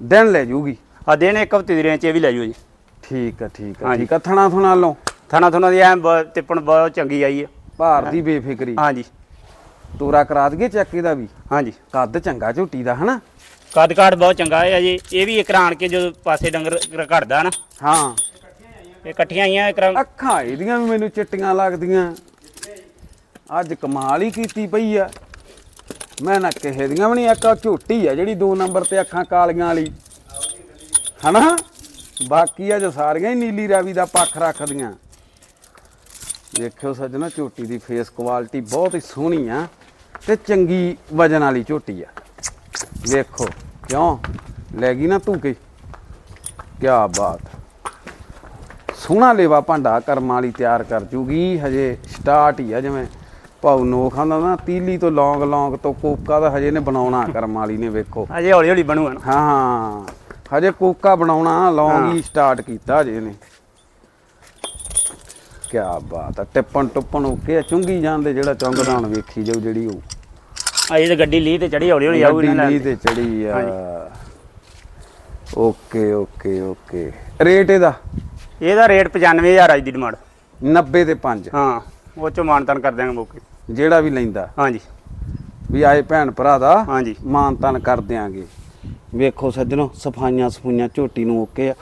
ਦਿਨ ਲੈ ਜੂਗੀ। ਆ ਦੇਣ ਇੱਕ ਹਫ਼ਤੇ ਦੀ ਰੇਂਜ ਚ ਇਹ ਵੀ ਲੈ ਜਾਓ ਜੀ ਠੀਕ ਆ ਠੀਕ ਆ ਹਾਂਜੀ। ਠੀਕ ਆ। ਥਣਾ ਥੁਣਾ ਲਓ। ਥਣਾ ਥੁਣਾ ਦੀ ਐ ਤਿੱਪਣ ਬਹੁਤ ਚੰਗੀ ਆਈ ਹੈ ਭਾਰ ਦੀ ਬੇਫਿਕਰੀ। ਹਾਂਜੀ। ਤੋਰਾ ਕਰਾ ਦਈਏ ਚੱਕ ਇਹਦਾ ਵੀ। ਹਾਂਜੀ। ਕੱਦ ਚੰਗਾ ਝੋਟੀ ਦਾ ਹਨਾ? ਕੱਦ ਕਾਠ ਬਹੁਤ ਚੰਗਾ ਹੈ ਜੀ। ਇਹ ਵੀ ਇੱਕ ਰਾਣ ਕੇ ਜਦੋਂ ਪਾਸੇ ਡੰਗਰ ਘੜਦਾ ਨਾ। ਹਾਂ। ਇਹ ਇਕੱਠੀਆਂ ਆਈਆਂ ਇੱਕ ਰੰਗ। ਅੱਖਾਂ ਇਹਦੀਆਂ ਵੀ ਮੈਨੂੰ ਚਿੱਟੀਆਂ ਲੱਗਦੀਆਂ। ਅੱਜ ਕਮਾਲ ਹੀ ਕੀਤੀ ਪਈ ਆ। ਮੈਂ ਨਾ ਕਿਸੇ ਦੀਆਂ ਵੀ ਨਹੀਂ ਇੱਕ ਝੋਟੀ ਆ ਜਿਹੜੀ 2 ਨੰਬਰ ਤੇ ਅੱਖਾਂ ਕਾਲੀਆਂ ਵਾਲੀ। ਹਨਾ? ਬਾਕੀ ਆ ਜੋ ਸਾਰੀਆਂ ਹੀ ਨੀਲੀ ਰਾਵੀ ਦਾ ਪੱਖ ਰੱਖਦੀਆਂ। ਵੇਖਿਓ ਸੱਜਣਾ ਝੋਟੀ ਦੀ ਫੇਸ ਕੁਆਲਿਟੀ ਬਹੁਤ ਹੀ ਸੋਹਣੀ ਆ ਤੇ ਚੰਗੀ ਵਜਨ ਵਾਲੀ ਝੋਟੀ ਆ। ਵੇਖੋ ਕਿਉਂ? ਲੈ ਗਈ ਨਾ ਤੂੰ ਕੇ ਕੀ ਬਾਤ। ਸੋਹਣਾ ਲੇਵਾ ਭਾਂਡਾ ਕਰਮਾਂ ਵਾਲੀ ਤਿਆਰ ਕਰ ਜੂਗੀ ਹਜੇ ਸਟਾਰਟ ਹੀ ਆ ਜਿਵੇਂ ਭਾਉ ਨੋ ਖਾਂਦਾ ਨਾ ਤੀਲੀ ਤੋਂ ਲੌਂਗ ਲੌਂਗ ਤੋਂ ਕੋਕਾ ਦਾ ਹਜੇ ਨੇ ਬਣਾਉਣਾ ਕਰਮਾਂ ਵਾਲੀ ਨੇ ਵੇਖੋ। ਅਜੇ ਹੌਲੀ ਹੌਲੀ ਬਣੂਗਾ ਨਾ। ਹਾਂ ਹਾਂ। ਹਜੇ ਕੋਕਾ ਬਣਾਉਣਾ ਲੌਂਗ ਹੀ ਸਟਾਰਟ ਕੀਤਾ ਹਜੇ ਨੇ ਕੀ ਬਾਤ ਆ ਟਿੱਪਣ ਟੁੱਪਣ ਓਕੇ ਚੁੰਗੀ ਜਾਂਦੇ ਜਿਹੜਾ ਚੁੰਗਦਾ ਹੁਣ ਵੇਖੀ ਜਾਊ ਜਿਹੜੀ ਉਹ। ਅਜੇ ਤਾਂ ਗੱਡੀ ਲੀ ਤੇ ਚੜੀ ਹੌਲੀ ਹੌਲੀ ਆਊਗੀ ਗੱਡੀ ਨਾ ਲੀਹ ਤੇ ਚੜੀ ਆ। Okay okay okay. ਰੇਟ ਇਹਦਾ? ਇਹਦਾ ਰੇਟ 95000 ਅੱਜ ਦੀ ਡਿਮਾਂਡ। 90 ਤੇ 5 ਹਾਂ ਉਹ ਚੋਂ ਮਾਨਤਨ ਕਰ ਦਿਆਂਗੇ ਮੌਕੇ। ਜਿਹੜਾ ਵੀ ਲੈਂਦਾ। ਹਾਂਜੀ। ਵੀ ਆਏ ਭੈਣ ਭਰਾ ਦਾ ਹਾਂਜੀ। ਮਾਨ ਤਾਨ ਕਰ ਦਿਆਂਗੇ। ਵੇਖੋ ਸੱਜਣੋ ਸਫਾਈਆਂ ਸਫੂਈਆਂ ਝੋਟੀ ਨੂੰ ਓਕੇ ਆ।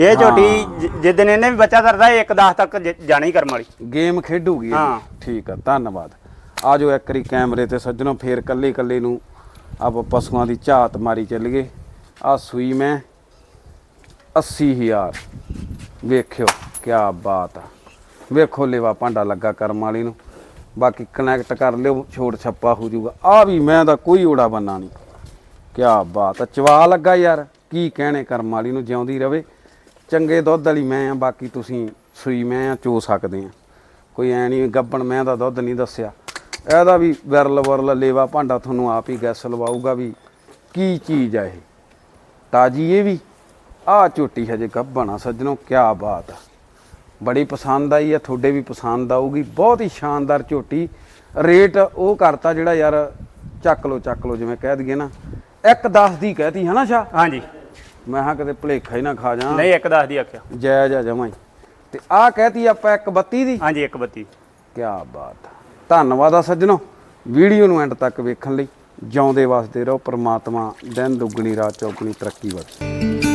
ਇਹ ਝੋਟੀ ਜਿ- ਜਿੱਦਣ ਇਹਨੇ ਵੀ ਬੱਚਾ ਧਰਦਾ ਇਹ 1 10 ਤੱਕ ਜਾਣੀ ਕਰਮ ਵਾਲੀ। ਗੇਮ ਖੇਡੂਗੀ। ਹਾਂ। ਠੀਕ ਆ ਧੰਨਵਾਦ। ਆ ਆਜੋ ਇੱਕ ਵਾਰੀ ਕੈਮਰੇ ਤੇ ਸੱਜਣੋ, ਫੇਰ ਕੱਲੇ ਕੱਲੇ ਨੂੰ ਆਪਾਂ ਪਸ਼ੂਆਂ ਦੀ ਝਾਤ ਮਾਰੀ ਚੱਲੀਏ। ਆ ਸੂਈ ਮੈਂ 80000 ਵੇਖਿਓ ਕੀ ਬਾਤ ਆ। ਵੇਖੋ ਲੇਵਾ ਭਾਂਡਾ ਲੱਗਾ ਕਰਮ ਵਾਲੀ ਨੂੰ। ਬਾਕੀ ਕਨੈਕਟ ਕਰ ਲਿਓ ਛੋੜ ਛੱਪਾ ਹੋ ਜਾਊਗਾ। ਆ ਵੀ ਮੈਂ ਦਾ ਕੋਈ ਓੜਾ ਬੰਨਾ ਨਹੀਂ। ਕੀ ਬਾਤ ਆ, ਚਵਾ ਲੱਗਾ ਯਾਰ। ਕੀ ਕਹਿਣੇ ਕਰਮ ਵਾਲੀ ਨੂੰ, ਜਿਉਂਦੀ ਰਵੇ। ਚੰਗੇ ਦੁੱਧ ਵਾਲੀ ਮੈਂ ਆ, ਬਾਕੀ ਤੁਸੀਂ ਸੂਈ ਮੈਂ ਆ, ਚੋ ਸਕਦੇ ਆ। ਕੋਈ ਐ ਨਹੀਂ, ਗੱਬਣ ਮੈਂ ਦਾ ਦੁੱਧ ਨਹੀਂ ਦੱਸਿਆ। ਇਹਦਾ ਵੀ ਵਿਰਲ ਵਰਲ ਲੇਵਾ ਭਾਂਡਾ ਤੁਹਾਨੂੰ ਆਪ ਹੀ ਗੈਸ ਲਵਾਊਗਾ ਵੀ ਕੀ ਚੀਜ਼ ਆ ਇਹ? ਤਾਜੀ ਇਹ ਵੀ? ਆ ਝੋਟੀ ਹਜੇ ਗੱਬਣ ਆ ਸੱਜਣੋ ਕੀ ਬਾਤ ਆ। ਬੜੀ ਪਸੰਦ ਆਈ ਆ ਤੁਹਾਡੇ ਵੀ ਪਸੰਦ ਆਊਗੀ। ਬਹੁਤ ਹੀ ਸ਼ਾਨਦਾਰ ਝੋਟੀ। ਰੇਟ ਉਹ ਕਰਤਾ ਜਿਹੜਾ ਯਾਰ ਚੱਕ ਲੋ ਚੱਕ ਲੋ ਜਿਵੇਂ ਕਹਿ ਦਈਏ ਨਾ। ਇੱਕ 10 ਦੀ ਕਹਿਤੀ ਹਨਾ ਸ਼ਾ ਹਾਂਜੀ। ਮੈਂ ਹਾਂ ਕਿਤੇ ਭਲੇਖਾ ਹੀ ਨਾ ਖਾ ਜਾ ਨਹੀਂ ਇੱਕ ਦਸ ਦੀ ਆਖਿਆ। ਜਾਇਜ਼ ਆ ਜਮਾਂ ਹੀ। ਤੇ ਆਹ ਕਹਿਤੀ ਆਪਾਂ ਇੱਕ 32 ਦੀ? ਹਾਂਜੀ ਇੱਕ ਬੱਤੀ। ਕੀ ਬਾਤ ਆ। ਧੰਨਵਾਦ ਆ ਸੱਜਣੋ। ਵੀਡੀਓ ਨੂੰ ਐਂਡ ਤੱਕ ਵੇਖਣ ਲਈ ਜਿਉਂਦੇ ਵਸਦੇ ਰਹੋ, ਪ੍ਰਮਾਤਮਾ ਦਿਨ ਦੁੱਗਣੀ, ਰਾਤ ਚੌਗਣੀ, ਤਰੱਕੀ ਬਖਸ਼ੇ